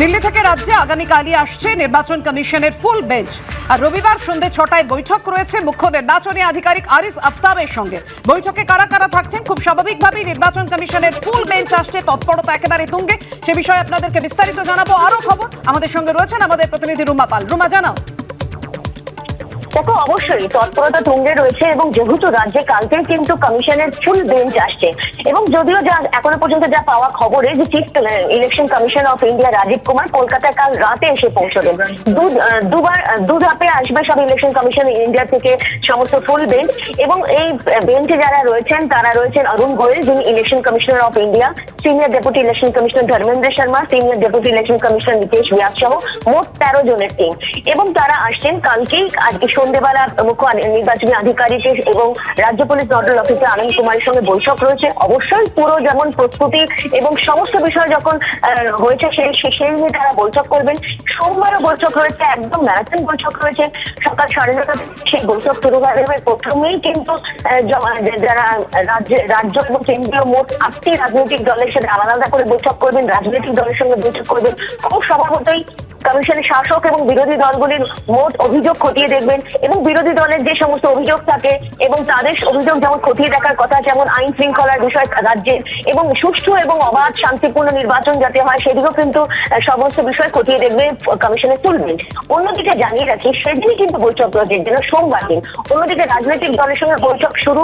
দিল্লি থেকে রাজ্যে আগামীকালই আসছে নির্বাচন কমিশনের ফুল বেঞ্চ। আর রবিবার সন্ধ্যে ছটায় বৈঠক রয়েছে মুখ্য নির্বাচনী আধিকারিক আরিস আফতাবের সঙ্গে। বৈঠকে কারা কারা থাকছেন খুব স্বাভাবিকভাবেই নির্বাচন কমিশনের ফুল বেঞ্চ আসছে, তৎপরতা একেবারে তুঙ্গে। সে বিষয়ে আপনাদেরকে বিস্তারিত জানাব। আরও খবর আমাদের সঙ্গে রয়েছেন আমাদের প্রতিনিধি রুমা পাল। রুমা, জানাও। দেখো অবশ্যই তৎপরতা তুঙ্গে রয়েছে এবং যেহেতু রাজ্যে কালকে কিন্তু কমিশনের ফুল বেঞ্চ আসছে। এবং যদিও যা এখনও পর্যন্ত যা পাওয়া খবরে যে chief election commission of India Rajiv Kumar কলকাতায় কাল রাতে এসে আহ, দুবার দু ধাপে আসবে সব ইলেকশন কমিশন ইন্ডিয়া থেকে সমস্ত ফুল বেঞ্চ এবং এই বেঞ্চে যারা রয়েছেন তারা রয়েছেন অরুণ গোয়েল যিনি election commissioner of India senior deputy election commissioner Dharmendra Sharma, senior deputy election commissioner Nitesh Vyas সহ মোট তেরো জনের টিম এবং তারা আসছেন কালকেই, আজকে সন্ধ্যেবেলা মুখ্য নির্বাচনী আধিকারিক এবং রাজ্য পুলিশ নোডাল অফিসার আনন্দ কুমারের সঙ্গে বৈঠক রয়েছে। অবশ্যই পুরো যেমন প্রস্তুতি এবং সমস্ত বিষয় যখন হয়েছে সেই সেই নিয়ে তারা বৈঠক করবেন। সোমবারও বৈঠক রয়েছে, একদম ম্যারাথন বৈঠক রয়েছে। সকাল সাড়ে নটা সেই বৈঠক শুরু হয়ে। যাবে প্রথমেই কিন্তু যারা রাজ্য এবং কেন্দ্রীয় মোট আটটি রাজনৈতিক দলের সাথে আলাদা করে বৈঠক করবেন রাজনৈতিক দলের সঙ্গে বৈঠক করবেন। খুব স্বভাবতই কমিশনের শাসক এবং বিরোধী দলগুলির মোট অভিযোগ খতিয়ে দেখবেন এবং বিরোধী দলের যে সমস্ত অভিযোগ থাকে এবং তাদের অভিযোগ যেমন খতিয়ে দেখার কথা, যেমন আইন শৃঙ্খলার বিষয় রাজ্যের এবং সুষ্ঠু এবং অবাধ শান্তিপূর্ণ নির্বাচন যাতে হয় সেদিকেও কিন্তু সমস্ত বিষয় খতিয়ে দেখবে কমিশনের তুলবেন অন্যদিকে জানিয়ে রাখি, সেদিনই কিন্তু বৈঠক রয়েছে, যেন সোমবার দিন। অন্যদিকে রাজনৈতিক দলের সঙ্গে বৈঠক শুরু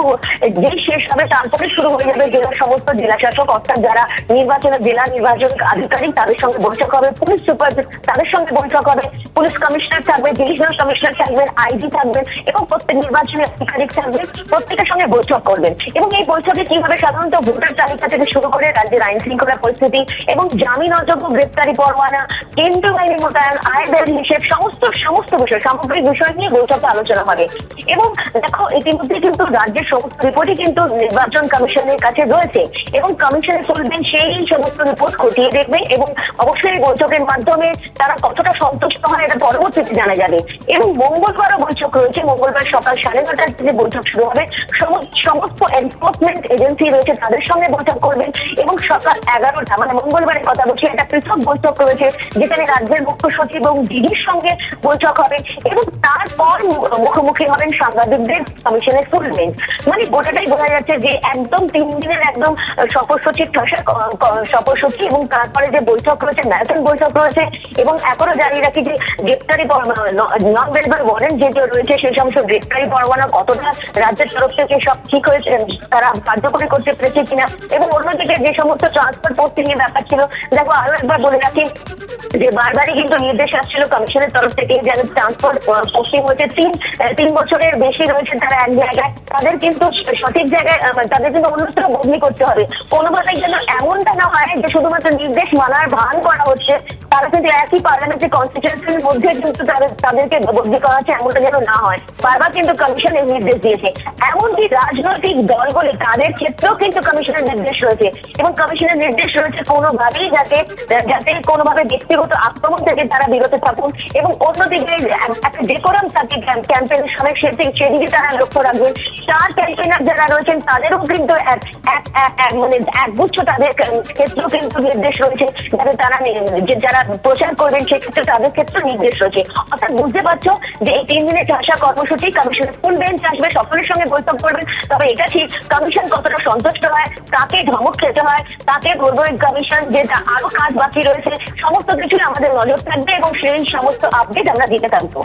যেই শেষ হবে তারপরে শুরু হয়ে যাবে জেলার সমস্ত জেলা শাসক অর্থাৎ যারা নির্বাচনের জেলা নির্বাচন আধিকারিক, তাদের সঙ্গে বৈঠক হবে। পুলিশ সুপার, তাদের সঙ্গে বৈঠক হবে, পুলিশ কমিশনার থাকবে ডিভিশনাল কমিশনার থাকবেন আইজি থাকবেন এবং প্রত্যেক নির্বাচনী আধিকারিক থাকবেন প্রত্যেকের সঙ্গে বৈঠক করবেন। এবং এই বৈঠকে কীভাবে সাধারণত ভোটার তালিকা থেকে শুরু করে রাজ্যের আইন শৃঙ্খলা পরিস্থিতি এবং জামিন অযোগ্য গ্রেপ্তারি পরোয়ানা, কেন্দ্রীয় বাহিনী মোতায়েন, আয় ব্যয়ের হিসেব সমস্ত সমস্ত বিষয়, সামগ্রিক বিষয় নিয়ে বৈঠকে আলোচনা হবে। এবং দেখো, ইতিমধ্যে কিন্তু রাজ্যের সমস্ত রিপোর্টই কিন্তু নির্বাচন কমিশনের কাছে রয়েছে এবং কমিশনে চলবেন সেই সমস্ত রিপোর্ট খতিয়ে দেখবে এবং অবশ্যই বৈঠকের মাধ্যমে তারা কতটা সন্তুষ্ট হয় এটা পরবর্তীতে জানা যাবে। এবং মঙ্গলবারও বৈঠক রয়েছে। মঙ্গলবার সকাল সাড়ে নটার থেকে বৈঠক শুরু হবে। সম- সমস্ত এনফোর্সমেন্ট এজেন্সি রয়েছে, তাদের সঙ্গে বৈঠক করবেন। এবং সকাল এগারোটা মানে মঙ্গলবারের কথা বলছি, একটা পৃথক বৈঠক রয়েছে, যেখানে রাজ্যের মুখ্য সচিব এবং ডিজির সঙ্গে বৈঠক হবে। এবং তারপর মুখোমুখি হবেন সাংবাদিকদের কমিশনের ফুল বেঞ্চ মানে গোটাটাই বোঝা যাচ্ছে যে একদম তিন দিনের একদম সফর সচিব সফর সচিব এবং তারপরে যে বৈঠক রয়েছে ম্যারাথন বৈঠক রয়েছে এবং এখনও জানিয়ে রাখি যে গ্রেপ্তারি নন ভেরিফাই ওয়ারেন্ট যে রয়েছে, সেই সমস্ত গ্রেপ্তারি পরোয়ানা কতটা রাজ্যের তরফ থেকে সব ঠিক হয়েছে, তারা কার্যকরী করতে পেরেছে কিনা, এবং অন্যদিকে যে সমস্ত ট্রান্সফার পোস্টিং এর ব্যাপার ছিল, দেখো আরও একবার বলে রাখি যে বারবারই কিন্তু নির্দেশ আসছিল কমিশনের তরফ থেকে যেন ট্রান্সপোর্ট পোস্টিং হয়েছে। তিন তিন বছরের বেশি রয়েছে তারা এক জায়গায়। তাদের কিন্তু সঠিক জায়গায় তাদের কিন্তু অন্যত্র বদলি করতে হবে। কোনোভাবেই যেন এমনটা না হয় যে শুধুমাত্র নির্দেশ মানার ভান করা হচ্ছে। তারা কিন্তু একই পার্লামেন্টের কনস্টিটিউশনের মধ্যে কিন্তু তাদের, তাদেরকে বদলি করা হচ্ছে এমনটা যেন না হয়। বারবার কিন্তু কমিশন এই নির্দেশ দিয়েছে। এমনকি রাজনৈতিক দলগুলি তাদের ক্ষেত্রেও কিন্তু কমিশনের নির্দেশ রয়েছে। এবং কমিশনের নির্দেশ রয়েছে কোনোভাবেই যাতে যাতে কোনোভাবে ব্যক্তিগত আক্রমণ থেকে তারা বিরত থাকুন এবং অন্যদিকে একটা ডেকোরাম থাকে ক্যাম্পেইনের সময় সেদিকে সেদিকে তারা লক্ষ্য রাখবেন। স্টার ক্যাম্পেইনার যারা রয়েছেন, তাদেরও কিন্তু মানে একগুচ্ছ তাদের ক্ষেত্রেও কিন্তু নির্দেশ রয়েছে। যাতে তারা যারা প্রচার করবেন সেক্ষেত্রে তাদের ক্ষেত্রে নির্দেশ রয়েছে। অর্থাৎ বুঝতে পারছ যে এই তিন দিনের চাষা কর্মসূচি কমিশন কোন বেঞ্চ আসবে, সকলের সঙ্গে বৈঠক করবেন। তবে এটা ঠিক, কমিশন কতটা সন্তুষ্ট হয় তাকে ধমক খেতে হয় তাকে বলব কমিশন যে আরও কাজ বাকি রয়েছে, সমস্ত কিছু আমাদের নজর থাকবে এবং সেই সমস্ত আপডেট আমরা দিতে থাকব।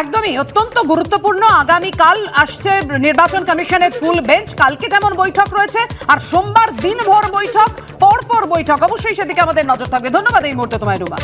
একদমই অত্যন্ত গুরুত্বপূর্ণ। আগামীকাল আসছে নির্বাচন কমিশনের ফুল বেঞ্চ। কালকে যেমন বৈঠক রয়েছে, আর সোমবার দিনভর বৈঠক, পরপর বৈঠক। অবশ্যই সেদিকে আমাদের নজর থাকবে। ধন্যবাদ এই মুহূর্তে তোমায় রুমা